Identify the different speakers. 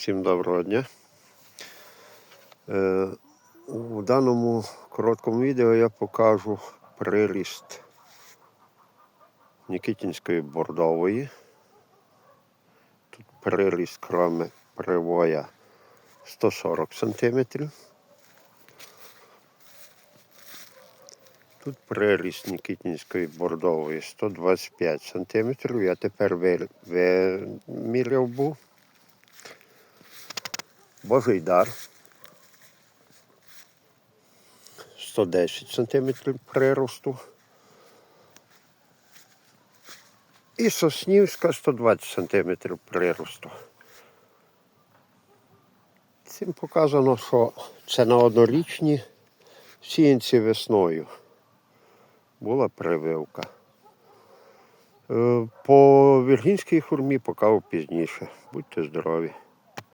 Speaker 1: Всім доброго дня. Е, у даному короткому відео я покажу приріст Нікітінської бордової. Тут приріст крами привоя 140 см. Тут приріст Нікітінської бордової 125 см. Я тепер виміряв був. Божий дар. 110 см приросту. І Соснівська 120 см приросту. Цим показано, що це на однорічні сіянці весною. Була прививка. Е, По віргінській хурмі покажу пізніше. Будьте здорові.